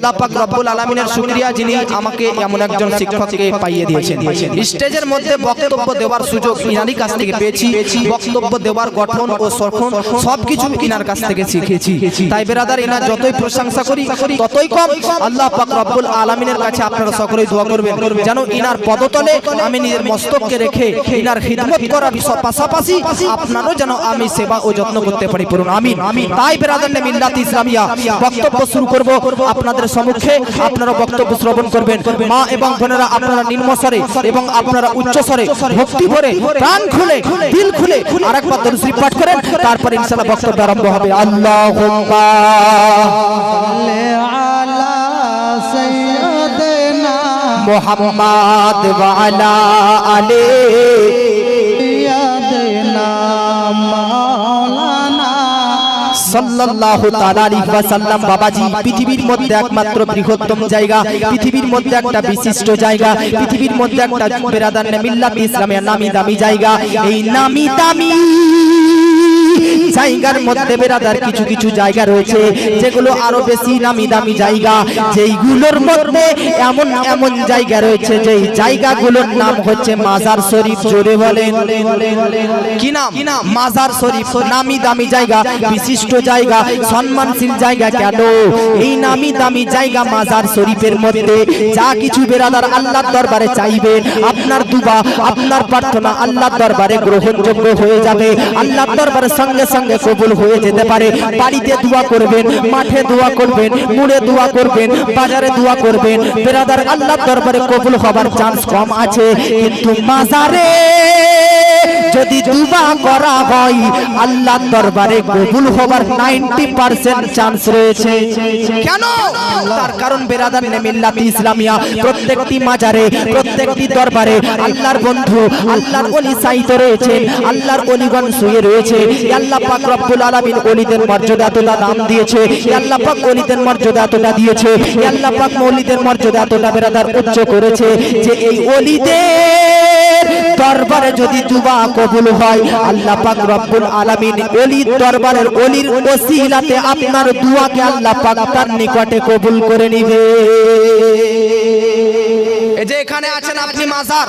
আল্লাহ পাক রব্বুল যিনি আমাকে এমন একজন পাইয়ে বক্তব্য দেওয়ার সুযোগ থেকে পেয়েছি। বক্তব্য দেওয়ার গঠন ও কাছ থেকে শিখেছি। তাই বেরাদার যতই প্রশংসা করি আল্লাহ রব্বুল কাছে আপনারা সকলেই করবেন, যেন ইনার পদতলে আমি নিজের মস্তককে রেখে ইনার খিদমত করার পাশাপাশি আপনারও যেন আমি সেবা ও যত্ন করতে পারি আমিন। তাই বেরাদার মিল্লাত ইসলামিয়া, বক্তব্য শুরু করব আপনাদের সম্মুখে আপনারা বক্তব্য শ্রবণ করবেন। মা এবং বোনেরা আপনারা নিম্নস্বরে এবং আপনারা উচ্চস্বরে ভক্তি ভরে প্রাণ খুলে দিল খুলে আরেকবার দরুদ পাঠ করেন তারপর ইনশাআল্লাহ বক্তব্য আরম্ভ হবে। আল্লাহুম্মা আলা সাইয়্যিদিনা মুহাম্মদ ওয়া আলা আলী সাল্লাল্লাহু তাআলা আলাইহি ওয়াসাল্লাম বাবাজি, পৃথিবীর মধ্যে একমাত্র বৃহত্তম জায়গা, পৃথিবীর মধ্যে একটা বিশিষ্ট জায়গা, পৃথিবীর মধ্যে একটা ইসলামের নামি দামি জায়গা। এই নামি দামি জায়গার মধ্যে বেরাদার কিছু কিছু জায়গা রয়েছে, যেগুলো আরও বেশি নামি দামি জায়গা। যেইগুলোর মধ্যে এমন এমন জায়গা রয়েছে, যেই জায়গাগুলোর নাম হচ্ছে মাজার শরীফ, জোরে বলেন। কি নাম? মাজার শরীফ, নামি দামি জায়গা, বিশিষ্ট জায়গা, সম্মানশীল জায়গা কেন? এই নামি দামি জায়গা মাজার শরীফের মধ্যে যা কিছু বেরাদার আল্লাহর দরবারে চাইবেন আপনার দুবা, আপনার প্রার্থনা আল্লাহর দরবারে গ্রহণযোগ্য হয়ে যাবে। আল্লাহর দরবারে সঙ্গে সঙ্গে কবুল হয়ে যেতে পারে। বাড়িতে দোয়া করবেন, মাঠে দোয়া করবেন, মুড়ে দোয়া করবেন, বাজারে দোয়া করবেন। বেরাদার আল্লাহ দরবারে কবুল হবার চান্স কম আছে। কিন্তু মাজারে যদি দুবা করা হয় আল্লাহর দরবারে কবুল হবার 90% চান্স রয়েছে। কেন? তার কারণ বেরাদার নেমিল্লাত ইসলামিয়া। প্রত্যেকটি মাজারে প্রত্যেকটি দরবারে আল্লাহর বন্ধু আল্লাহর ওলি সাইত রয়েছে আল্লাহর ওলিগণ শুয়ে রয়েছে। আল্লাহ পাক রব্বুল আলামিন ওলিদের মর্যাদা এতটা দাম দিয়েছে। আল্লাহ পাক ওলিদের মর্যাদা এতটা দিয়েছে। আল্লাহ পাক মৌলিদের মর্যাদা এতটা বেরাদার উচ্চ করেছে যে এই ওলিদের দরবারে যদি দুবা কবুল হয়, আল্লাহ পাক রব্বুল আলামিন ওলির দরবারের ওলির ওসিলাতে আপনার দুয়াকে আল্লাহ পাক তার নিকটে কবুল করে নিবে। যে এখানে আছেন আপনি মাজার,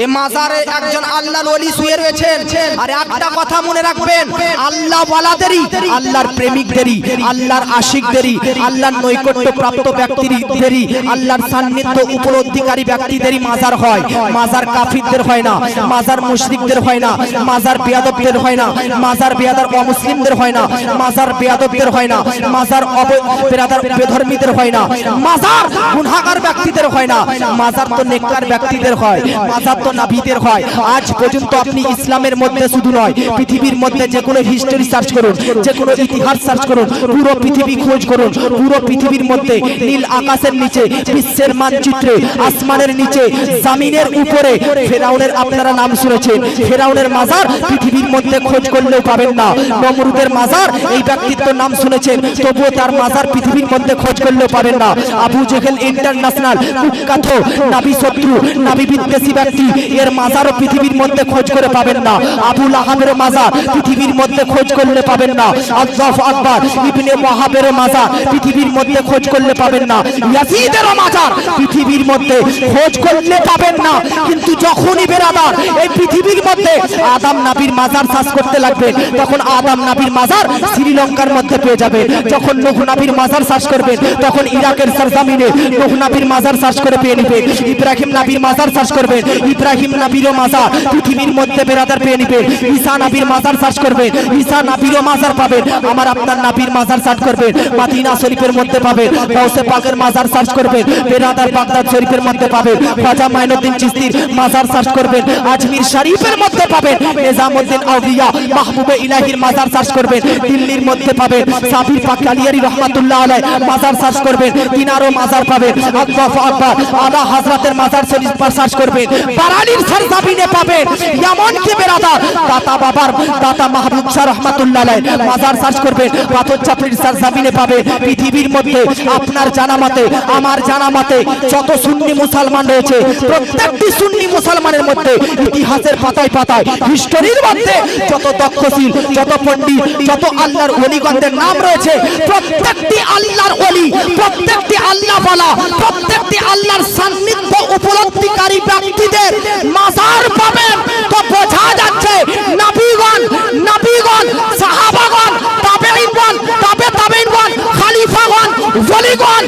এই মাজারে একজন আল্লাহর ওলি শুয়ে রয়েছেন। আর একটা কথা মনে রাখবেন, আল্লাহ ওয়ালাদেরই, আল্লাহর প্রেমিকদেরই, আল্লাহর আশিকদেরই, আল্লাহর নৈকট্য প্রাপ্ত ব্যক্তিদেরই, আল্লাহর সান্নিধ্য উপলব্ধিকারী ব্যক্তিদেরই মাজার হয়। মাজার কাফিরদের হয় না, মাজার মুশরিকদের হয় না, মাজার বেয়াদবদের হয় না, মাজার বেয়াদার অমুসলিমদের হয় না, মাজার বেয়াদবদের হয় না, মাজার অব- বেধর্মীদের হয় না, মাজার গুনাহগার ব্যক্তিদের হয় না, মাজার তো নেককার ব্যক্তিদের হয় মাজার তো নাবিদের হয়। আজ পর্যন্ত আপনি ইসলামের মধ্যে শুধু নয় পৃথিবীর মধ্যে যে কোনো হিস্টোরি সার্চ করুন যে কোনো ইতিহাস সার্চ করুন পুরো পৃথিবী খোঁজ করুন পুরো পৃথিবীর মধ্যে নীল আকাশের নিচে বিশ্বের মানচিত্রে আসমানের নিচে জামিনের উপরে ফেরাউনের আপনারা নাম শুনেছেন। ফেরাউনের মাজার পৃথিবীর মধ্যে খোঁজ করলেও পাবেন না। নমরুদের মাজার এই ব্যক্তিত্ব নাম শুনেছেন তবুও তার মাজার পৃথিবীর মধ্যে খোঁজ করলেও পাবেন না। আবু জেহেল ইন্টারন্যাশনাল কুখ্যাত নাবি শত্রু নাবি বিদ্বেষী ব্যক্তি, এর মাজারও পৃথিবীর মধ্যে খোঁজ করে পাবেন না। আবু লাহাবের মাজার পৃথিবীর মধ্যে খোঁজ করলে পাবেন না। আল্লাহ আকবার, ইবনে ওয়াহাবের মাজার পৃথিবীর মধ্যে খোঁজ করলে পাবেন না। ইয়াজিদের মাজার পৃথিবীর মধ্যে খোঁজ করলে পাবেন না। কিন্তু যখনই বেরাদার এই পৃথিবীর মধ্যে আদাম নাবির মাজার সার্চ করতে লাগবে, তখন আদাম নাবির মাজার শ্রীলঙ্কার মধ্যে পেয়ে যাবে। যখন নূহ নাবির মাজার সার্চ করবেন, তখন ইরাকের সরজমিনে নূহ নাবির মাজার সার্চ করে পেয়ে নেবে। ইব্রাহিম নাবির মাজার সার্চ করবেন ইব্রাহিম নাবিরও মাজার। পৃথিবীর মধ্যে বেরাদার পেয়ে নেবে। ঈসা নাবির মাজার সার্চ করবেন ঈসা নাবিরও মাজার পাবেন আমার আপনার নাবির মাজার সার্চ করবেন মাদিনা শরীফের মধ্যে পাবেন গাউসে পাকের মাজার সার্চ করবেন বেরাদার বাগদাদ শরীফের মধ্যে পাবেন খাজা মাইনুদ্দিন চিশতির মাজার সার্চ করবেন আজমির শরীফের মধ্যে পাবেন নিজামউদ্দিন আউলিয়া মাহবুবে ইলাহির মাজার সার্চ করবেন দিল্লির মধ্যে পাবেন সাবির পাক কালিয়ারি রহমাতুল্লাহ আলাই মাজার সার্চ করবেন তিনারও মাজার পাবেন আল্লাহু আকবার, আলা হযরতের মাজার শরীফ पर সার্চ করবেন বারালির সরজমিনে পাবেন এমন কি বেরাদার? দাতা বাবার, দাতা মাহবুব শাহ রহমাতুল্লাহ মাজার সার্চ করবেন পাথর চাপড়ির সরজমিনে পাবেন পৃথিবীর মধ্যে আপনার জানা মতে আমার জানা মতে যত সুন্নি মুসলমান রয়েছে, প্রত্যেকটি সুন্নি মুসলমানের মধ্যে ইতিহাসের পাতায় পাতায় হিস্টোরির মধ্যে যত দক্ষশীল যত পণ্ডিত, যত আল্লাহর অলিগণদের নাম রয়েছে, প্রত্যেকটি আল্লাহর অলি প্রত্যেকটি আল্লাহ বলা প্রত্যেকটি আল্লাহর সান্নিধ্য উপলব্ধিকারী ব্যক্তিদের মাজার পাবেন। তো বোঝা যাচ্ছে নবীগণ নবীগণ সাহাবাগণ তাবেঈনগণ তাবে তাবেঈনগণ খলিফাগণ ওলিগণ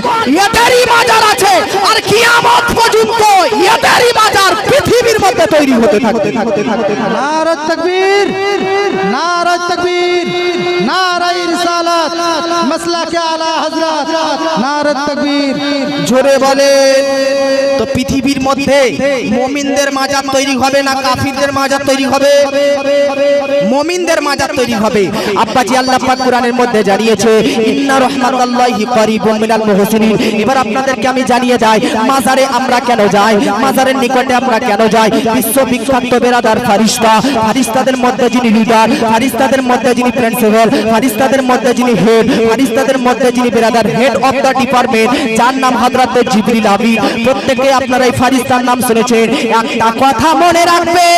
এদেরই মাজার আছে। আর কিয়ামত পর্যন্ত এদেরই মাজার পৃথিবীর মধ্যে তৈরি হতে থাকতে থাকতে থাকতে নারা তকবীর নারা তকবীর নারা রিসালাত মাসলা কে আলা হযরত নারা তকবীর। জোরে বলে তো পৃথিবীর মধ্যে মমিনদের মাজার তৈরি হবে না কাফিরদের মাজার তৈরি হবে? মমিনদের মাজার তৈরি হবে। আব্বাজি আল্লাহ পাক কোরআনের মধ্যে জানিয়েছে, ইন্না রাহমাতাল্লাহি করিবুম মিনাল মুহসিনিন। এবার আপনাদেরকে আমি জানিয়ে যাই, মাজারে আমরা কেন যাই? মাজারের নিকটে আমরা কেন যাই? বিশ্ববিখ্যাত বেরাদার ফারিস্তা, ফারিস্তাদের মধ্যে যিনি লিডার ফারিস্তাদের মধ্যে যিনি প্রিন্সিপাল ফারিস্তাদের মধ্যে যিনি হেড ফারিস্তাদের মধ্যে যিনি বেরাদার হেড অফ দ্য ডিপার্টমেন্ট যার নাম হযরত জিবরিল আমিন। আপনারা এই ফারিস্তার নাম শুনেছেন। একটা কথা মনে রাখবে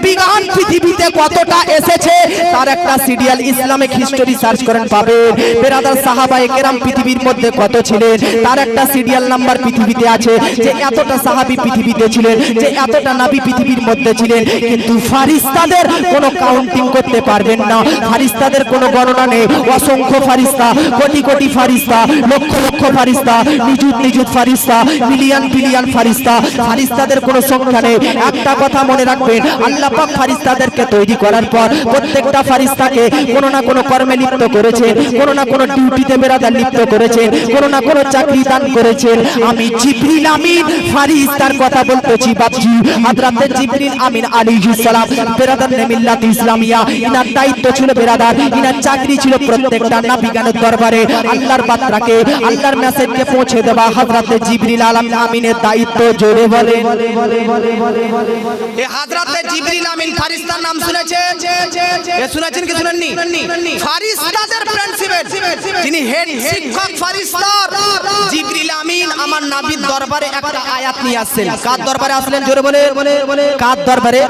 নাবিগান পৃথিবীতে কতটা এসেছে, তার একটা সিরিয়াল ইসলামিক হিস্টোরি সার্চ করেন পাবেন বেরাদার সাহাবায়ে কেরাম পৃথিবীর মধ্যে কত ছিলেন, তার একটা সিরিয়াল নাম্বার পৃথিবীতে আছে, যে এতটা সাহাবী পৃথিবীতে ছিলেন, যে এতটা নাবি পৃথিবীর মধ্যে ছিলেন, কিন্তু ফারিস্তাদের কোনো কাউন্টিং করতে পারবেন না। ফারিস্তাদের কোনো গণনা নেই। অসংখ্য ফারিস্তা, কোটি কোটি ফারিস্তা, লক্ষ লক্ষ ফারিস্তা, নিযুত নিযুত ফারিস্তা মিলিয়ন বিলিয়ন ফারিস্তা। ফারিস্তাদের কোনো সংখ্যা নেই। একটা কথা মনে রাখবেন, আল্লাহ পাক ফারিস্তাদেরকে তৈরি করার পর প্রত্যেকটা ফারিস্তাকে কোনো না কোনো কর্মে লিপ্ত করেছেন, কোনো না কোনো ডিউটিতে বেরাদার লিপ্ত করেছেন, কোনো না কোনো চাকরি দান করেছেন। আমি জিবরিল আমিন ফারিস্তার কথা বলতেছি, বাপজি। হযরতে জিবরিল আমিন আলাইহিস সালাম, বেরাদার মিল্লাত ইসলামিয়া, ইনার দায়িত্ব ছিল বেরাদার, ইনার চাকরি ছিল প্রত্যেকটা নাবিগানের দরবারে। আল্লাহর বার্তাকে, আল্লাহর মেসেজকে পৌঁছে দেওয়া হযরতে জিবরিল আমিনের দায়িত্ব, জোরে বলেন। এ হযরতে জিবরিল আমিন ফারিস্তার নাম শুনেছেন? এ শুনেছেন কি শুনেননি? ফারিস্তাদের প্রিন্সিপাল যিনি হেড শিক্ষক ফারিস্তার জিবরিল আমিন আমার নবীর দরবারে একটা আয়াত নিয়ে আসছেন কার দরবারে আসলেন জোরে বলে কার দরবারে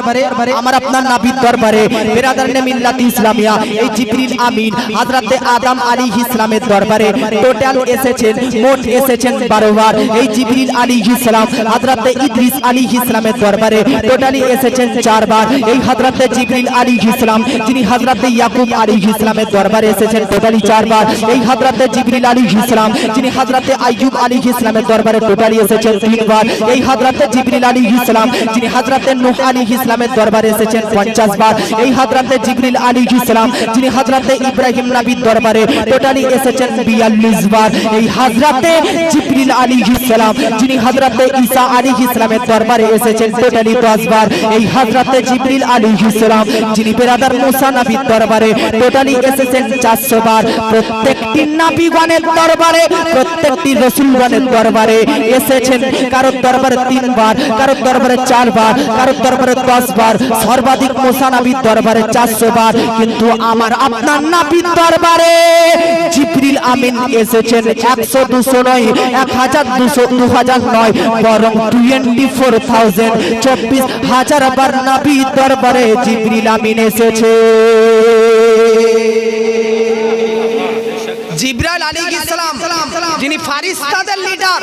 আমার আপনার নবীর দরবারে বিরাদার নে মিল্লাত ইসলামিয়া এই জিবরিল আমিন হযরতে আদম আলাইহিস ইসলামের দরবারে টোটাল এসেছেন মোট এসেছেন 12 বার এই জিবরিল আলাইহিস সালাম হযরতে ইদ্রিস আলাইহিস ইসলামের দরবারে টোটালি এসেছেন চারবার এই হযরতে জিবরিল আলাইহিস সালাম যিনি হযরতে ইয়াকুব আলাইহিস ইসলামের দরবারে এসেছেন টোটালি চারবার এই হযরতে জিবরিল আলাইহিস সালাম যিনি হযরতে আইয়ুব আলাইহিস ইসলামের দরবারে টোটালি এসেছেন, তিনবার। এই হযরতে জিবরিল আলাইহিস সালাম যিনি হযরতে নূহ আলাইহিস ইসলামের দরবারে এসেছেন 50 বার। এই হযরতে জিবরিল আলাইহিস সালাম যিনি হযরতে ইব্রাহিম নবীর দরবারে টোটালি এসেছেন 42 বার। এই হযরতে জিবরিল আলাইহিস সালাম যিনি হযরতে ঈসা আলাইহিস সালামের দরবারে এসেছেন টোটালি 10 বার। এই হযরতে জিবরিল আলাইহিস সালাম যিনি বেরাদার মুসা নবীর দরবারে টোটালি এসেছেন 400 বার। প্রত্যেকটি নবীগণের দরবারে এসেছেন। কারোর দরবারে তিনবার, কারোর দরবারে চারবার, কারোর দরবারে 10 বার সর্বাধিক দরবারে 400 বার কিন্তু আমার, আপনার দরবারে জিবরিল আমিন এসেছেন। 100 200 নয় 1000 200 2000 নয়, বরং 24000 চব্বিশ হাজার বার নবীর দরবারে জিবরিল আমিন এসেছে। জিব্রাইল আলাইহিস সালাম যিনি ফারিস্তাদের লিডার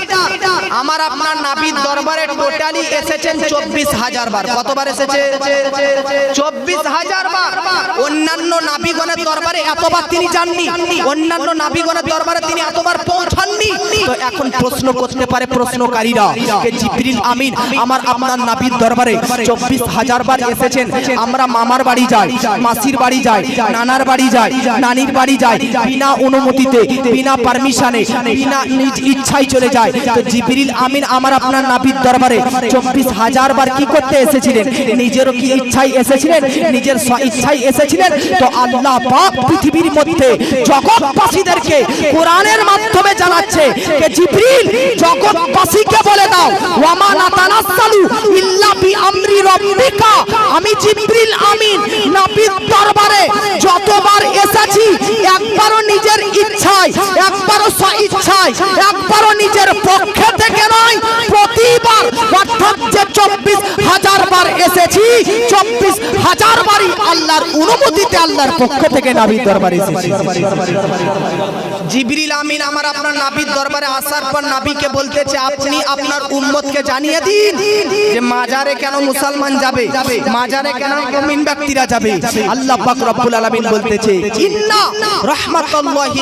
আমার আপনার নাবির দরবারে টোটালি এসেছেন চব্বিশ হাজার বার। কতবার এসেছে? চব্বিশ হাজার বার। অন্যান্য নাবিগণের দরবারে এতবার তিনি যাননি। অন্যান্য নাবিগণের দরবারে তিনি এতবার পৌঁছাননি। তো এখন প্রশ্ন করতে পারে প্রশ্নকারীরা যে জিবরিল আমিন আমার আপনার নাবির দরবারে চব্বিশ হাজার বার এসেছেন। আমরা মামার বাড়ি যাই মাসির বাড়ি যাই নানার বাড়ি যাই নানির বাড়ি যাই বিনা অনুমতিতে বিনা পারমিশনে বিনা নিজ ইচ্ছায় চলে যায়। তো জিবরিল আমিন আমার আপনার নাবির দরবারে চব্বিশ হাজার বার কি করতে এসেছিলেন? নিজেরও কি ইচ্ছায় এসেছিলেন? নিজের স্ব ইচ্ছায় এসেছিলেন? তো আল্লাহ পাক পৃথিবীর মধ্যে জগৎবাসীদেরকে কোরআনের মাধ্যমে জানাচ্ছে যে, জিবরিল, জগৎবাসীকে বলে দাও, ওয়ামা নাতানাসালু ইল্লা বিআমরি রাব্বিকা। আমি জিবরিল আমিন, নবীর দরবারে যতবার এসেছি, একবারও নিজের ইচ্ছায় একবারও স্ব ইচ্ছায় একবারও নিজের পক্ষে থেকে নয় প্রতিবার অর্থাৎ যে চব্বিশ হাজার বার এসেছি চব্বিশ হাজার বারই আল্লাহর অনুমতিতে আল্লাহর পক্ষ থেকে নাবি দরবারে এসেছি। জিবরিল আমিন আমার আপনার নাবির দরবারে আসার পর নাবিকে বলতেছে আপনি আপনার উম্মতকে জানিয়ে দিন যে মাজারে কেন মুসলমান যাবে মাজারে কেন মুমিন ব্যক্তিরা যাবে? আল্লাহ পাক রব্বুল আলামিন বলতেছে ইন্না রাহমাতুল্লাহি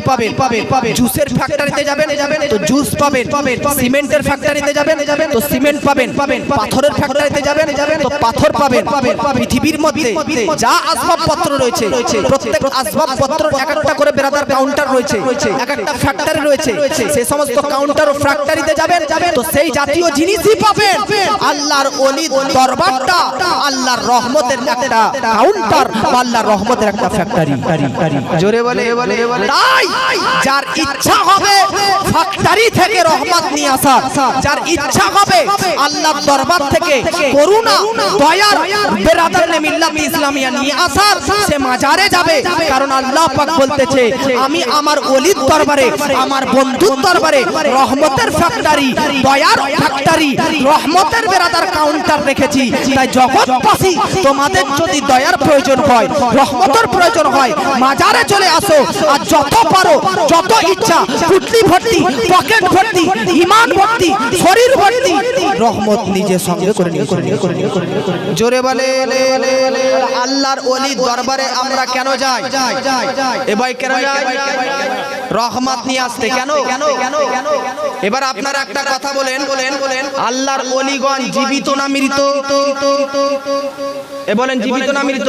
পাবেন পাবেন। জুসের ফ্যাক্টরিতে যাবেন তো জুস পাবেন পাবেন সিমেন্টের ফ্যাক্টরিতে যাবেন তো সিমেন্ট পাবেন পাবেন পাথরের ফ্যাক্টরিতে যাবেন তো পাথর পাবেন পাবেন পৃথিবীর মধ্যে যা আসবাবপত্র রয়েছে প্রত্যেক আসবাবপত্র এক একটা করে বেরাদার কাউন্টার রয়েছে এক একটা ফ্যাক্টরি রয়েছে সেই সমস্ত কাউন্টার ও ফ্যাক্টরিতে যাবেন তো সেই জাতীয় জিনিসই পাবেন। আল্লাহর অলি দরবারটা আল্লাহর রহমতের একটা কাউন্টার আল্লাহর রহমতের একটা ফ্যাক্টরি জোরে বলে তাই যার ইচ্ছা হবে ফ্যাক্টরি থেকে রহমত নিয়ে যার ইচ্ছা হবে আল্লাহর দরবার থেকে করুণা, দয়ার বেরাদার ইসলামিয়া নিয়ে আসার, সে মাজারে যাবে। কারণ আল্লাহ পাক বলতেছে, আমি আমার অলির দরবারে, আমার বন্ধুর দরবারে রহমতের ফ্যাক্টরি দয়ার ফ্যাক্টরি রহমতের বেরাদার কাউন্টার রেখেছি। তাই জগৎবাসী, তোমাদের যদি দয়ার প্রয়োজন হয়, রহমতের প্রয়োজন হয়, মাজারে চলে আসো। আর যত পারো, যত ইচ্ছা, পুটলি ভর্তি, পকেট ভর্তি, ইমান ভর্তি, শরীর ভর্তি, রহমত নিজে সঙ্গে করে নিয়ে করে নিয়ে করে নিয়ে জোরে বলে আল্লাহর অলি দরবারে আমরা কেন যাই? এবার কেন যাই? রহমত নিয়ে আসতে কেন? কেন কেন এবার আপনার একটা কথা বলেন বলেন বলেন আল্লাহর অলিগণ জীবিত না মৃত? এ বলেন, জীবিত না মৃত?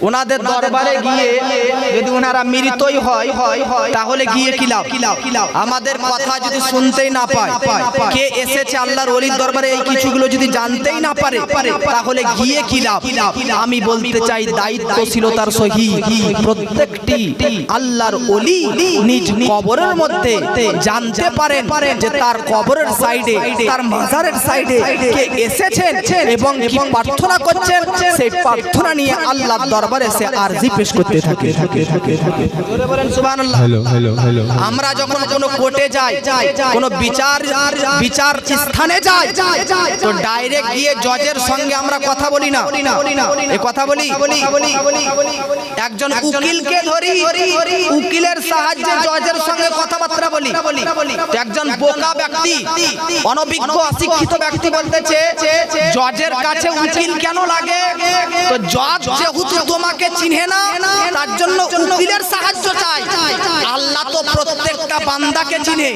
ওনাদের দরবারে গিয়ে যদি ওনারা মৃতই হয় হয় হয় তাহলে গিয়ে কি লাভ? আমাদের কথা যদি শুনতেই না পায় কে এসেছে আল্লাহর ওলির দরবারে এই কিছুগুলো যদি জানতেই না পারে তাহলে গিয়ে কি লাভ? আমি বলতে চাই দায়িত্বশীলতার সহিত প্রত্যেকটি আল্লাহর ওলি নিজ কবরের মধ্যে জানতে পারেন যে তার কবরের সাইডে তার মাজারের সাইডে কে এসেছেন এবং কি প্রার্থনা করছেন সেই প্রার্থনা নিয়ে আল্লাহর দরবারে সে আরজি পেশ করতে থাকে। জোরে বলেন সুবহানাল্লাহ। হ্যালো হ্যালো হ্যালো আমরা যখন কোনো কোর্টে যাই কোনো বিচার বিচার স্থানে যাই তো ডাইরেক্ট গিয়ে জজের সঙ্গে আমরা কথা বলি না। এ কথা বলি? একজন উকিলকে ধরি উকিলের সাহায্যে জজের সঙ্গে কথাবার্তা বলি। একজন বোকা ব্যক্তি অনভিজ্ঞ অশিক্ষিত ব্যক্তি বলতেছে জজের কাছে উকিল কেন লাগে? তো জজ যেহেতু তোমাকে চিনে না, তার জন্য উকিলের সাহায্য চাই। আল্লাহ তো প্রত্যেকটা বান্দাকে চিনে,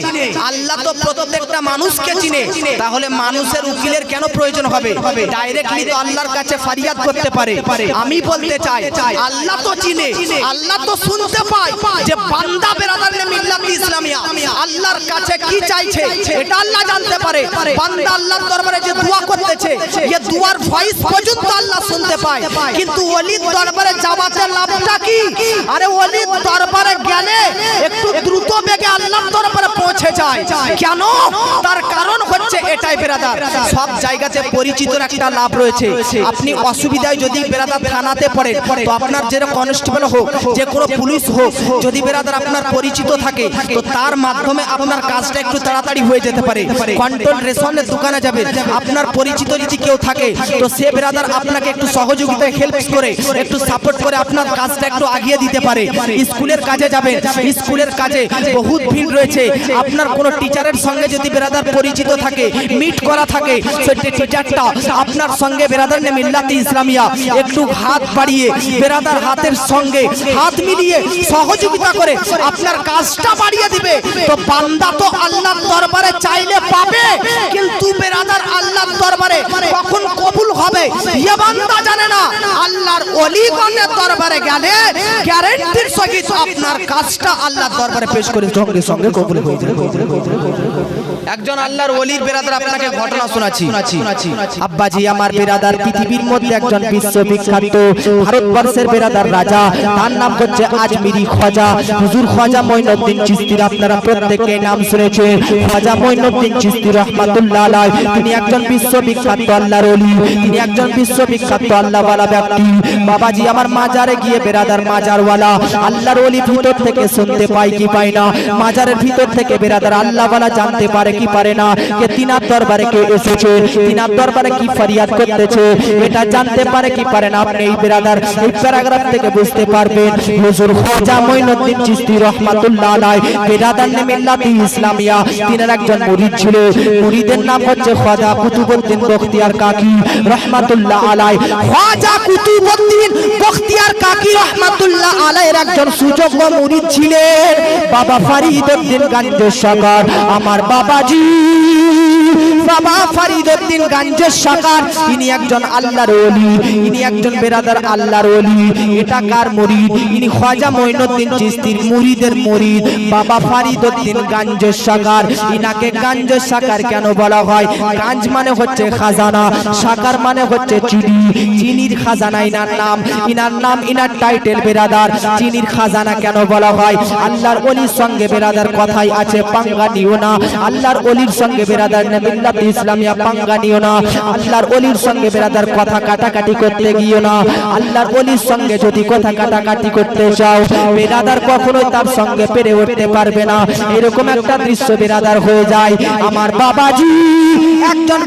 আল্লাহ তো প্রত্যেকটা মানুষকে চিনে। তাহলে মানুষের উকিলের কেন প্রয়োজন হবে? ডাইরেক্টলি তো আল্লাহর কাছে ফারিয়াদ করতে পারে। আমি বলতে চাই, আল্লাহ তো চিনে, আল্লাহ তো শুনতে পায় যে বান্দা বেরাদার মিল্লাত ইসলামিয়া। আল্লাহর কাছে কি চাইছে, এটা আল্লাহ জানতে পারে। বান্দা আল্লাহর দরবারে যে দোয়া করতেছে এই দুয়ার ভয়েস পর্যন্ত আল্লাহ শুনতে পায় কিন্তু ওলির দরবারে যাওয়াতে লাভটা কি? আরে ওলির দরবারে গেলে একটু দ্রুত বেগে আল্লাহর দরবারে পৌঁছে যায়। কেন? তার কারণ হচ্ছে এটাই বেরাদার। সব জায়গাতে পরিচিতর একটা লাভ রয়েছে। আপনি অসুবিধায় যদি বেরাদার থানাতে পড়েন, তো আপনার যে কনস্টেবল হোক, যে কোনো পুলিশ হোক, যদি বেরাদার আপনার পরিচিত থাকে, তো তার মাধ্যমে আপনার কাজটা একটু তাড়াতাড়ি হয়ে যেতে পারে। কন্ট্রোল রেশনের দোকানে যাবেন আপনার পরিচিত যদি কেউ থাকে, তো সে বেরাদার আপনাকে একটু সহযোগিতায় হেল্প করে একটু সাপোর্ট করে আপনার কাজটা একটু আগিয়ে দিতে পারে। স্কুলের কাজে যাবেন। স্কুলের কাজে বহুত ভিড় রয়েছে। আপনার কোনো টিচারের সঙ্গে যদি বেরাদার পরিচিত থাকে মিট করা থাকে। সেই টিচারটা আপনার সঙ্গে বেরাদার নে মিল্লাতি ইসলামিয়া। একটু হাত বাড়িয়ে বেরাদার হাতের সঙ্গে হাত মিলিয়ে সহযোগিতা করে আপনার কাজটা বাড়িয়ে দিবে। তো বান্দা তো আল্লাহর দরবারে চাইলে পাবে কিন্তু বেরাদার আল্লাহর দরবারে কখন কবুল হবে? ইয়ে বান্দা জানে না। আল্লাহর অলিগণের দরবারে গেলে গ্যারেন্টির সহিত আপনার কাজটা আল্লাহর দরবারে পেশ করে সঙ্গে সঙ্গে কবুল হয়ে যাবে একজন আল্লাহর ওলির বেরাদার আপনাকে ঘটনা শোনাচ্ছি। আব্বাজি আমার বেরাদার পৃথিবীর মধ্যে একজন বিশ্ববিখ্যাত ভারতবর্ষের বেরাদার রাজা। তার নাম হচ্ছে আজমিরি খাজা হুজুর খাজা মঈনুদ্দিন চিশতির আপনারা প্রত্যেকে নাম শুনেছেন। খাজা মঈনুদ্দিন চিশতি রহমাতুল্লাহ আলাইহ তিনি একজন বিশ্ববিখ্যাত আল্লাহর ওলি। তিনি একজন বিশ্ববিখ্যাত আল্লাহওয়ালা ব্যক্তি। বাবাজি আমার মাজারে গিয়ে বেরাদার মাজারওয়ালা। আল্লাহর ওলি ভিতর থেকে শুনতে পাই কি পাই না। মাজারের ভিতর থেকে বেরাদার আল্লাহওয়ালা জানতে পারে কি পারে না? কে তিনার দরবারে কে এসেছে? তিনার দরবারে কি ফরিয়াদ করতেছে? এটা জানতে পারে কি পারে না? আপনি এই বেরাদার, এই প্যারাগ্রাফ থেকে বুঝতে পারবেন, হুজুর খাজা মঈনুদ্দিন চিশতি রাহমাতুল্লাহ আলাইহ, বেরাদার নে মিল্লাতি ইসলামিয়া। তিনার একজন মুরিদ ছিল। মুরিদের নাম হচ্ছে খাজা কুতুবউদ্দিন বখতিয়ার কাকি রাহমাতুল্লাহ আলাইহ। খাজা কুতুবউদ্দিন বখতিয়ার কাকি রাহমাতুল্লাহ আলাইহির একজন সুযোগ্য মুরিদ ছিলেন। বাবা ফরিদউদ্দিন গঞ্জের সাকার আমার বাবাজি বাবা ফরিদউদ্দিন গঞ্জের সাকার ইনি একজন আল্লাহর ওলি, ইনি একজন বেরাদার আল্লাহর ওলি। এটা কার মুরিদ? ইনি খাজা মঈনুদ্দিন চিশতির মুরিদের মুরিদ। বাবা ফরিদউদ্দিন গঞ্জের সাকার ইনাকে গঞ্জের সাকার কেন বলা হয়? গাঞ্জ মানে হচ্ছে খাজানা সাকার মানে হচ্ছে চিনি। চিনির খাজানা ইনার নাম। ইনার নাম, ইনার টাইটেল বেরাদার। চিনির খাজানা কেন বলা হয়? আল্লাহর অলির সঙ্গে বেরাদার কথাই আছে, পাঙ্গা নিও না। আল্লাহর অলির সঙ্গে বেরাদার নবিল্লাত ইসলামিয়া পাঙ্গা নিও না। আল্লাহর অলির সঙ্গে বেরাদার কথা কাটাকাটি করতে না। আল্লাহর সঙ্গে যদি কথা কাটাকাটি করতে চাও, বেরাদার কখনোই তার সঙ্গে পেরে উঠতে পারবে না। এরকম একটা দৃশ্য বেরাদার হয়ে যায়। আমার বাবাজি, একজন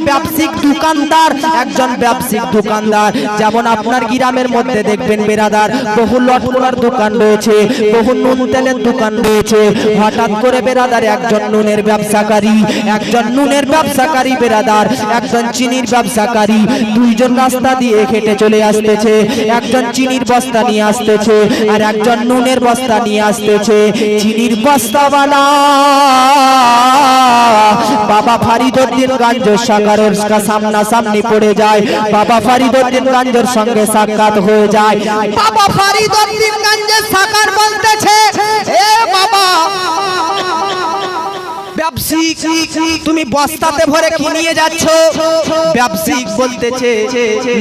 দোকানদার, একজন ব্যবসায়িক দোকানদার। যেমন আপনার গ্রামের মধ্যে দেখবেন বেরাদার, বহু লটকলার দোকান রয়েছে, বহু নুন তেলের দোকান রয়েছে। হঠাৎ করে বেরাদার একজন নুনের ব্যবসাকারী, একজন নুনের ব্যবসাকারী বেরাদার একজন চিনির ব্যবসাকারী, দুইজন রাস্তা দিয়ে হেঁটে চলে আসতেছে, একজন চিনির বস্তা নিয়ে আসতেছে, আর একজন নুনের বস্তা নিয়ে আসতেছে, চিনির বস্তাওয়ালা। বাবা ফারিদুদ্দিন গঞ্জ সাগরের সামনা সামনি পড়ে যায়, বাবা ফারিদুদ্দিন গঞ্জের সঙ্গে সাক্ষাৎ হয়ে যায়। বাবা ফারিদুদ্দিন গঞ্জের সাকার তুমি বস্তাতে ভরে কি নিয়ে যাচ্ছ? ব্যবসায়িক বলতেছে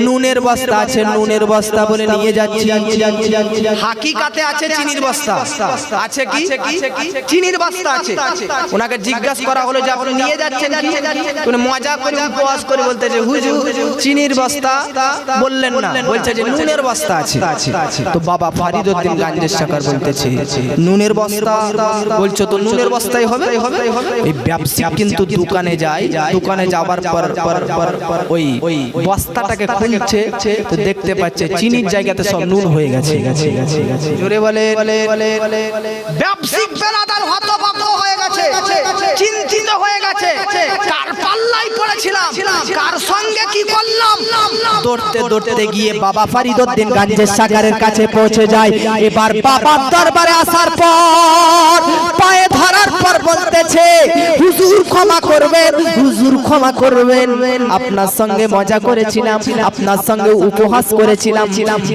নুনের বস্তা আছে, নুনের বস্তা বলে নিয়ে যাচ্ছি। হাকিকাতে আছে চিনির বস্তা। আছে কি? চিনির বস্তা আছে। ওনাকে জিজ্ঞাসা করা হলো যে আপনি নিয়ে যাচ্ছেন উনি মজা করে উপবাস করে বলতেছে হুজুর, চিনির বস্তা? বললেন না। বলছে যে, নুনের বস্তা আছে। তো বাবা ফারিদউদ্দিন গাঞ্জের সাকার বলতেছে, নুনের বস্তা? বলছো তো, নুনের বস্তাই হবে? এই ব্যবসায়িক কিন্তু দোকানে যায় দোকানে যাওয়ার পর পর পর ওই ওই বস্তাটাকে খুলছে তো দেখতে পাচ্ছে চিনির জায়গাতে সব নুন হয়ে গেছে। গেছে গেছে গেছে। জোরে বলে বলে বলে বলে ব্যবসায়িক বেলাদার হতভম্ব হয়ে গেছে চিন্তিত হয়ে গেছে। কার পাল্লাই পড়েছিলাম? কার সঙ্গে কি করলাম? দৌড়তে দৌড়তে গিয়ে বাবা ফারিদউদ্দিন গাঞ্জের সাগরের কাছে পৌঁছে যায়। এবার বাবার দরবারে আসার পর পায়ে ধরার পর বলতেছে হুজুর ক্ষমা করবেন হুজুর ক্ষমা করবেন। আপনার সঙ্গে মজা করেছিলাম আপনার সঙ্গে উপহাস করেছিলাম।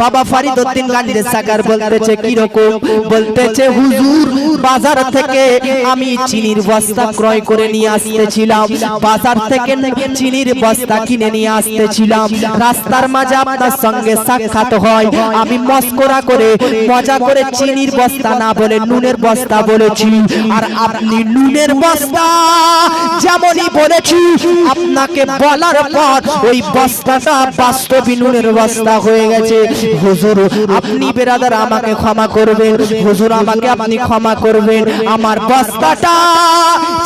বাবা ফারিদউদ্দিন গাঞ্জের সাগর বলতেছে কি রকম বলতেছে হুজুর বাজার থেকে আমি চিনির বস্তা ক্রয় করে নিয়ে আসতেছিলাম। বাজার থেকে চিনির বস্তা কিনে নিয়ে আসতেছিলাম। রাস্তার মাঝে আপনার সঙ্গে সাক্ষাৎ হয়। আমি মস্করা করে মজা করে চিনির বস্তা না বলে নুনের বস্তা বলেছি। আর আপনি নুনের বস্তা যেমনই বলেছি আপনাকে বলার পর ওই বস্তাটা বাস্তবী নুনের বস্তা হয়ে গেছে। হুজুর আপনি বেরাদার আমাকে ক্ষমা করবেন। হুজুর আমাকে আপনি ক্ষমা করবেন। আমার বস্তাটা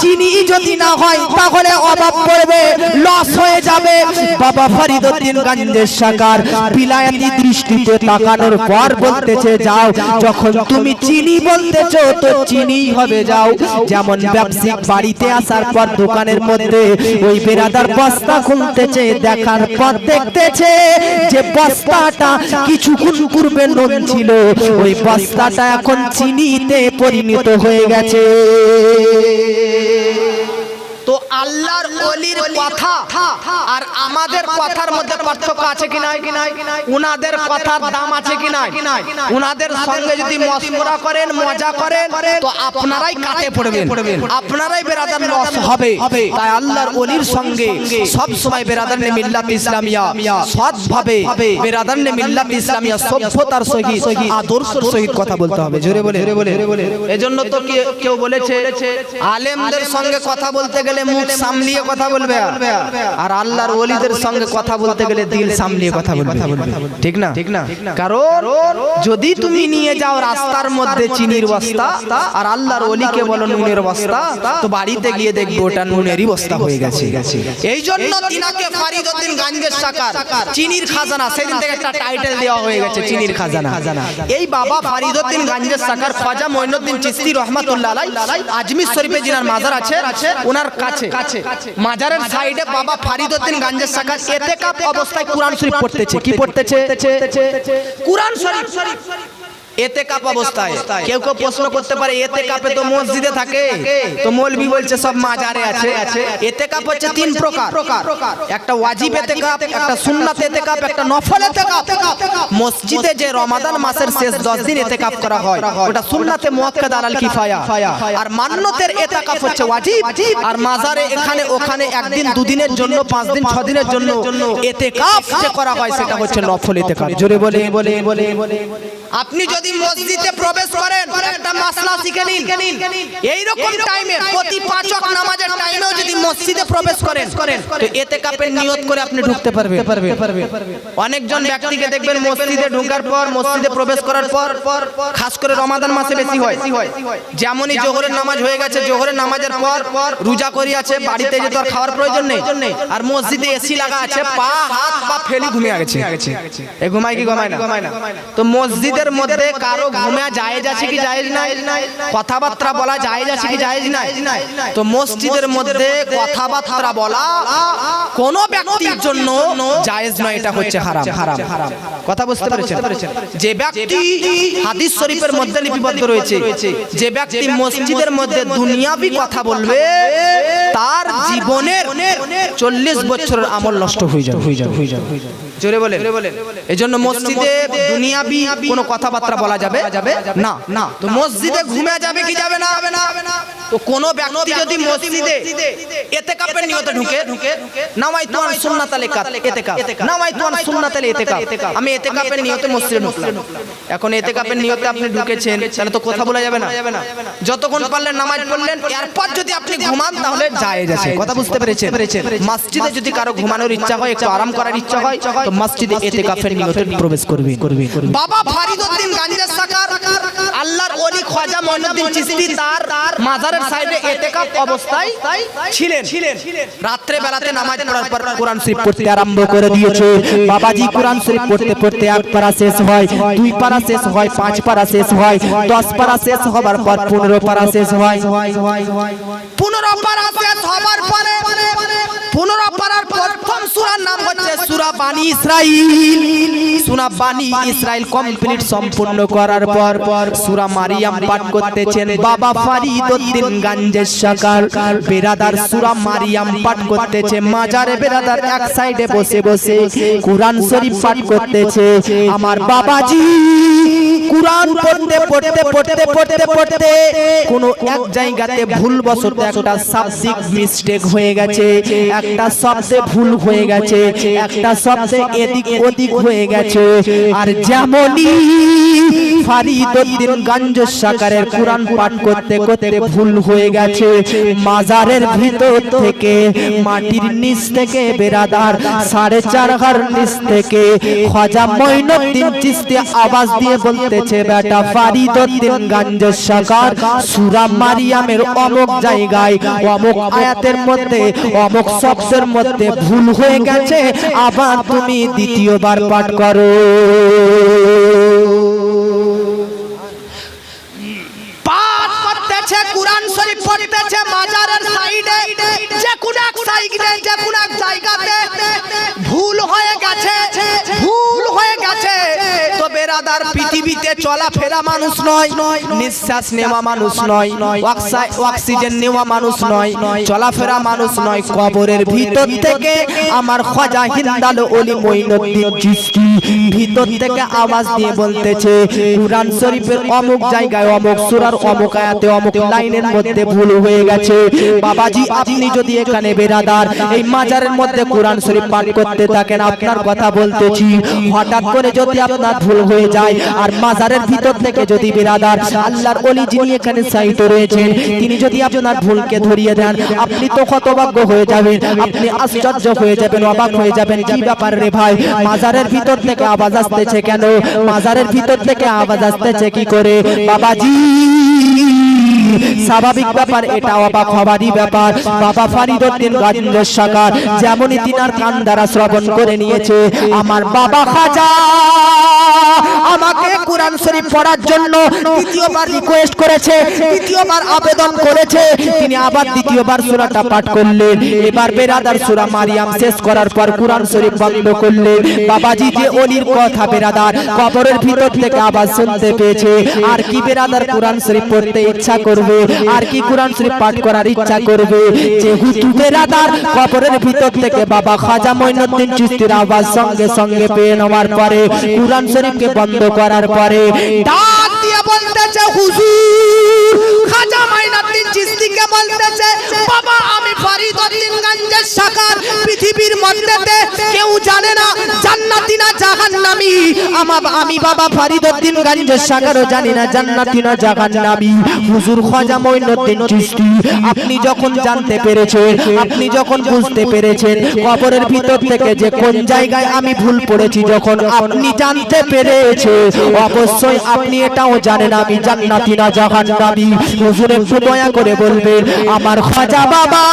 চিনি যদি না হয় তাহলে অভাব পড়বে লস হয়ে যাবে। বাবা ফরিদউদ্দিন গঞ্জের সাকার বিলায়াতি দৃষ্টিতে তাকানোর পর বলতেছে, যাও, যখন তুমি চিনি বলতেছো, তো চিনি হবে, যাও। যেমন ব্যবসায়িক বাড়িতে আসার পর দোকানের মধ্যে ওই বেরাদার বস্তা খুলতেছে, দেখার পর দেখতেছে যে বস্তাটা কিছুক্ষণ পূর্বে নুন ছিল। ওই বস্তাটা এখন চিনিতে পরিণত হয়ে গেছে। তো আল্লাহর ওলির কথা আর আমাদের কথার মধ্যে পার্থক্য আছে কি নাই? উনাদের কথার দাম আছে কি নাই? উনাদের সঙ্গে যদি মশকরা করেন মজা করেন তো আপনারাই কাটে পড়বেন। আপনারাই বেরাদার লস হবে। তাই আল্লাহর ওলির সঙ্গে সব সময় বেরাদার নে মিল্লাত ইসলামিয়া সৎভাবে বেরাদার নে মিল্লাত ইসলামিয়া সভ্যতার সহিত আদর্শের সহিত কথা বলতে হবে। জোরে বলে। এজন্য তো কেউ বলেছে আলেমদের সঙ্গে কথা বলতে গেলে মুখ সামলিয়ে কথা বলবে। আর আল্লাহর ওলিদের সঙ্গে কথা বলতে গেলে দিল সামলিয়ে কথা বলবে। ঠিক না? ঠিক না? কারণ যদি তুমি নিয়ে যাও রাস্তার মধ্যে চিনির বস্তা আর আল্লাহর ওলিকে বলো নুনের বস্তা তো বাড়িতে গিয়ে দেখব ওটা নুনেরই বস্তা হয়ে গেছে। এই জন্য তিনাকে ফারিদউদ্দিন গাঞ্জের সাকার চিনির খাজানা সেদিন থেকে একটা টাইটেল দেওয়া হয়ে গেছে চিনির খাজানা। এই বাবা ফারিদউদ্দিন গাঞ্জের সাকার খাজা মঈনুদ্দিন চিশতি রহমাতুল্লাহ আলাই আজমির শরীফে জিনার মাজার আছে ওনার কাছে। মাজারের সাইডে বাবা ফারিদউদ্দিন গাঞ্জের এতে কাপ অবস্থায় কোরআন শরীফ পড়তেছে। কি পড়তেছে। কোরআন শরীফ এতে কাপ অবস্থায়। কেউ কেউ প্রশ্ন করতে পারে এতে কাপে তো মসজিদে থাকে? তো মৌলবি বলছে সব মাজারে আছে। এতে কাপ হচ্ছে তিন প্রকার। একটা ওয়াজিব এতে কাপ একটা সুন্নাত এতে কাপ একটা নফল এতে কাপ। মসজিদে যে রমাদান মাসের শেষ দশ দিন এতে কাপ করা হয়। ওটা সুন্নাতে মুয়াক্কাদ আলাল কিফায়া। আর মান্নতের এতে কাপ হচ্ছে ওয়াজিব। আর মাজারে এখানে ওখানে একদিন দুদিনের জন্য পাঁচ দিন ছ দিনের জন্য এতে কাপ যে করা হয় সেটা হচ্ছে নফল এতে কাপ জোরে বলে বলে বলে বলে আপনি যদি মসজিদে প্রবেশ করেন একটা মাসলা শিখে নিন। এই রকম টাইমে প্রতি পাঁচ ওয়াক্ত নামাজের টাইমেও যদি মসজিদে প্রবেশ করেন তো এতে কাপের নিয়ত করে আপনি ঢুকতে পারবেন। অনেকজন ব্যক্তিকে দেখবেন মসজিদে ঢোকার পর মসজিদে প্রবেশ করার পর খাস করে রমাদান মাসে বেশি হয়। যেমনই জোহরের নামাজ হয়ে গেছে জোহরের নামাজের পর রোজা করি আছে বাড়িতে যে তোর খাওয়ার প্রয়োজন নেই আর মসজিদে এসি লাগা আছে পা হাত বা ফেলি ঘুমিয়ে গেছে। এ ঘুমায় কি ঘুমায় না? তো মসজিদের মধ্যে কারও ঘুমা জায়েজ আছে কি জায়েজ নাই। কথাবার্তা বলা জায়েজ আছে কি জায়েজ নাই। তো মসজিদের মধ্যে কথাবার্তা বলা কোন ব্যক্তির জন্য জায়েজ নয় এটা হচ্ছে হারাম হারাম। হারাম। কথা বুঝতে পেরেছেন? যে ব্যক্তি হাদিস শরীফের মধ্যে লিপিবদ্ধ রয়েছে যে ব্যক্তি মসজিদের মধ্যে দুনিয়াবি কথা বলবে তার জীবনের চল্লিশ বছরের আমল নষ্ট হয়ে যাবে হয়ে যাবে। হয়ে যাবে। জোরে বলে এই জন্য মসজিদে দুনিয়াবি কোনো কথাবার্তা বলা যাবে? যাবে না না। তো মসজিদে ঘুমে যাবে কি যাবে না? তো কোন ব্যক্তি যদি মসজিদে এতে কাপের নিয়তে ঢুকে ঢুকে নামাই তুয়ান সুন্নাত আলে কাত এতে কাপ। নামাই তুয়ান সুন্নাত আলে এতে কাপ। আমি এতে কাপের নিয়তে মসজিদে ঢুকলাম এখন এতে কাপের নিয়তে আপনি ঢুকেছেন তাহলে তো কথা বলা যাবে না। যতক্ষণ পারলেন নামাজ পড়লেন এরপর যদি আপনি ঘুমান তাহলে জায়েজ আছে। কথা বুঝতে পেরেছেন। মসজিদে যদি কারও ঘুমানোর ইচ্ছা হয় একটু আরাম করার ইচ্ছা হয় তো মসজিদে এতে নিয়তে প্রবেশ করবে। বাবা ফারিদউদ্দিন গাঞ্জের সাকার আল্লাহর ওলি খাজা মঈনুদ্দিন চিশতি তার মাজারের সাইডে এতেকাপ অবস্থায় ছিলেন। রাত্রে বেলাতে নামাজ পড়ার পর কোরআন শরীফ পড়তে আরম্ভ করে দিয়েছে। বাবাজি কোরআন শরীফ পড়তে পড়তে এক পারা শেষ হয় দুই পারা শেষ হয় পাঁচ পারা শেষ হয় দশ পারা শেষ হবার পর পনেরো পারা শেষ হয়। পনেরো পারা শেষ হবার পরে পনেরো পারার প্রথম সূরার নাম হচ্ছে সুরা বানি ইসরাইল। সূরা বানি ইসরাইল কমপ্লিট সম্পূর্ণ করার পর পর সূরা মারিয়াম পাঠ করতেছেন বাবা ফারিদউদ্দিন গাঞ্জের সাকার। বেরাদার সূরা মারিয়াম পাঠ করতেছে মাজারে বেরাদার এক সাইডে বসে বসে কোরআন শরীফ পাঠ করতেছে। আমার বাবাজি কোরআন পড়তে পড়তে পড়তে পড়তে পড়তে কোন এক জায়গাতে ভুলবশত একটা সাবজেক্ট মিস্টেক হয়ে গেছে, একটা শব্দে ভুল হয়ে গেছে, একটা শব্দে এদিক ওদিক হয়ে গেছে, আর যেমনই ফারিদউদ্দিন গঞ্জ সাকারের কোরআন পাঠ করতে করতে ভুল হয়ে গেছে। মাজারের ভিতর থেকে, মাটির নিচ থেকে বেরাদার সাড়ে চার হার নিচ থেকে খাজা মঈনুদ্দিন চিশতি আওয়াজ দিয়ে বলতেছে, বেটা ফারিদউদ্দিন গঞ্জ সাকার সূরা মারিয়ামের অমুক জায়গায়, অমুক আয়াতের মধ্যে, অমুক শব্দের মধ্যে ভুল হয়ে গেছে, আবার তুমি দ্বিতীয়বার পাঠ করো। জায়গাতে ভুল হয়ে বেরাদার পৃথিবীতে চলাফেরা মানুষ নয়, নিঃশ্বাস নেওয়া মানুষ নয় অক্সা- অক্সিজেন নেওয়া মানুষ নয়, চলাফেরা মানুষ নয়। কবরের ভিতর থেকে আমার খাজা হিন্দাল ওলি মঈনুদ্দিন চিশতি ভিতর থেকে আওয়াজ দিয়ে বলতেছে, কুরআন শরীফের অমুক জায়গায় অমুক সূরার অমুক আয়াতে অমুক লাইনের মধ্যে ভুল হয়ে গেছে। বাবাজি, আপনি যদি এখানে বেরাদার, এই মাজারের মধ্যে কোরআন শরীফ পাঠ করতে থাকেন, আপনার কথা বলতেছি। হঠাৎ করে যদি আপনার ভুল হয়ে যায়। আর মাজারের ভিতর থেকে যদি বেরাদার আল্লাহর ওলি যিনি এখানে রয়েছেন, তিনি যদি আপনার ভুলকে ধরিয়ে দেন, আপনি তো হতভাগ্য হয়ে যাবেন, আপনি আশ্চর্য হয়ে যাবেন, অবাক হয়ে যাবেন, কি ব্যাপার রে ভাই? মাজারের ভিতর থেকে আওয়াজ আসতেছে কেন? মাজারের ভিতর থেকে আওয়াজ আসতেছে কি করে? বাবাজি, স্বাভাবিক ব্যাপার, এটা অবাক হবারই ব্যাপার। বাবা ফারিদুদ্দিন গাজীর সাকার যেমনই তিনার কান দ্বারা শ্রবণ করে নিয়েছে, আমার বাবা খাজা আমাকে কোরআন শরীফ পড়ার জন্য দ্বিতীয়বার রিকোয়েস্ট করেছে, দ্বিতীয়বার আবেদন করেছে। তিনি আবার দ্বিতীয়বার সূরাটা পাঠ করলেন। এবার বেরাদার সূরা মারিয়াম শেষ করার পর কোরআন শরীফ বন্ধ করলেন। বাবাজি যে অলির কথা বেরাদার, কবরের ভিতর থেকে আবার শুনতে পেয়েছে। আর কি বেরাদার কোরআন শরীফ পড়তে ইচ্ছা করবে? আর কি কোরআন শরীফ পাঠ করার ইচ্ছা করবে? যেহেতু বেরাদার কবরের ভিতর থেকে বাবা খাজা মঈনুদ্দিন চিশতির আওয়াজ সঙ্গে সঙ্গে পেয়ে নেওয়ার পরে কোরআন শরীফকে বন্ধ করার পরে ডাক দিয়ে বলতেছে হুজুর আপনি যখন জানতে পেরেছেন, আপনি যখন বুঝতে পেরেছেন, কবরের ভিতর থেকে যে কোন জায়গায় আমি ভুল পড়েছি, যখন আপনি জানতে পেরেছে অবশ্যই আপনি এটাও জানেন, আমি জান্নাতি না জাহান্নামী। হুজুর একটু দয়া করে বলবেন, আমার খাজা বাবা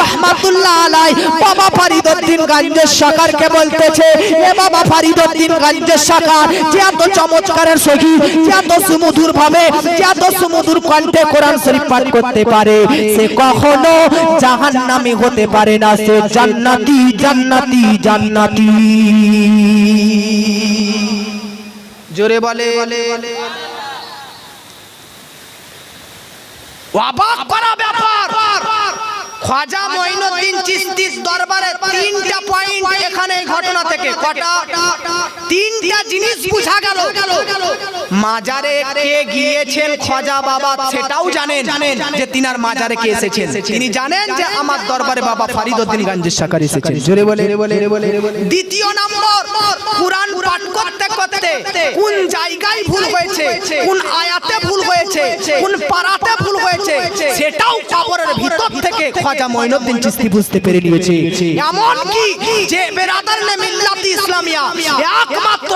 রহমাতুল্লাহ আলাই বাবা ফরিদউদ্দিন গঞ্জের সাকারকে বলতেছে? এ বাবা ফরিদউদ্দিন গঞ্জের সাকার যে এত চমৎকারের সখী যে এত সুমধুর ভাবে, যে এত সুমধুর কণ্ঠে কোরআন শরীফ পাঠ করতে পারে, সে কখনো জাহান্নামী হতে পারে না, সে জান্নাতি জান্নাতি জান্নাতি। জোরে বলে বলে। অবাক করা ব্যাপার। খাজা মঈনুদ্দিন চিশতির দরবারে তিনটা পয়েন্ট এখানে এই ঘটনা থেকে কটা? তিনটা জিনিস বুঝা গেল। মাজারে কে গিয়েছেন খাজা বাবা সেটাও জানেন যে তিনার মাজারে কে এসেছেন। তিনি জানেন যে আমার দরবারে বাবা ফরিদউদ্দিন গঞ্জের সাকার এসেছেন। জোরে বলে দ্বিতীয় নম্বর কুরআন পাঠ করতে করতে কোন জায়গায় ভুল হয়েছে কোন আয়াতে ভুল হয়েছে কোন পারাতে ভুল হয়েছে সেটাও কবরের ভিতর থেকে খাজা মঈনুদ্দিন চিশতি বুঝতে পেরে নিয়েছে। এমন কি যে বেরাদার নে মিল্লাতি ইসলামিয়া। একমাত্র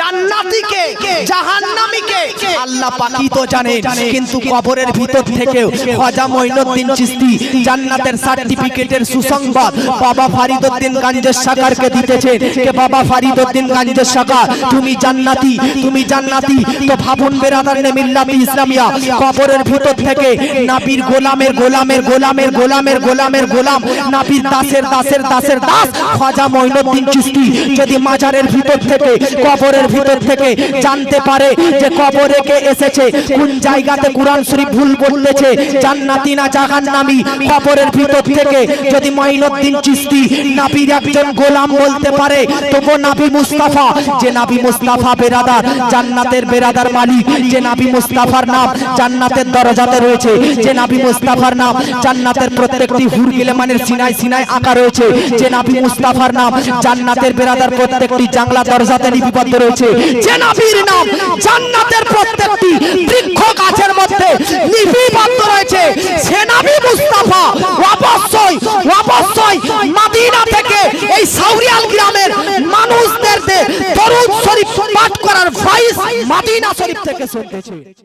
জান্নাতীকে জাহান্নামীকে আল্লাহ পাকই তো জানে কিন্তু কবরের ভিতর থেকেও খাজা মঈনুদ্দিন চিশতি জান্নাতের সার্টিফিকেটের সুসংবাদ বাবা ফরিদউদ্দিন গঞ্জের সাকারকে দিতেছে কে বাবা ফরিদউদ্দিন গঞ্জের সাকার তুমি জান্নাতি তুমি জান্নাতি। তো ভাবুন বেরাদার নে মিল্লাতি ইসলামিয়া কবরের ভিতর থেকে নাবির গোলামের গোলামের গোলামের গোলামের গোলামের গোলামের গোলাম নাবির দাসের দাসের দাসের দাস, খাজা মঈনুদ্দিন চিশতি যদি মাজারের ভিতর থেকে, কবরের ভিতর থেকে জানতে পারে যে কবরে কে এসেছে, কোন জায়গাতে কোরআন শরীফ ভুল বলতেছে জান্নাতি না জাহান্নামী, কবরের ভিতর থেকে যদি মঈনুদ্দিন চিশতি নাবির একজন গোলাম বলতে পারে তবু নাবি মুস্তাফা, যে নাবি মুস্তাফা বেরাদার, জান্নাতের বেরাদার মালিক, যে নাবি মুস্তাফার নাম জান্নাতের দরজাতে রয়েছে, যে নাবি মুস্তাফার নাম জান্নাতের প্রত্যেকটি হুর গিলেমানের সিনাই সিনাই আঁকা রয়েছে। যে নাবি মুস্তাফার নাম জান্নাতের বেরাদার প্রত্যেকটি জাংলা দরজাতে লিপিবদ্ধ রয়েছে। যে নাবির নাম জান্নাতের প্রত্যেকটি বৃক্ষ গাছের মধ্যে লিপিবদ্ধ রয়েছে। সে নাবি মুস্তাফা অবশ্যই অবশ্যই মাদিনা থেকে এই সাউরিয়াল গ্রামের মানুষদের দরুদ শরীফ পাঠ করার ভাইস মাদিনা শরীফ থেকে শুনতেছে।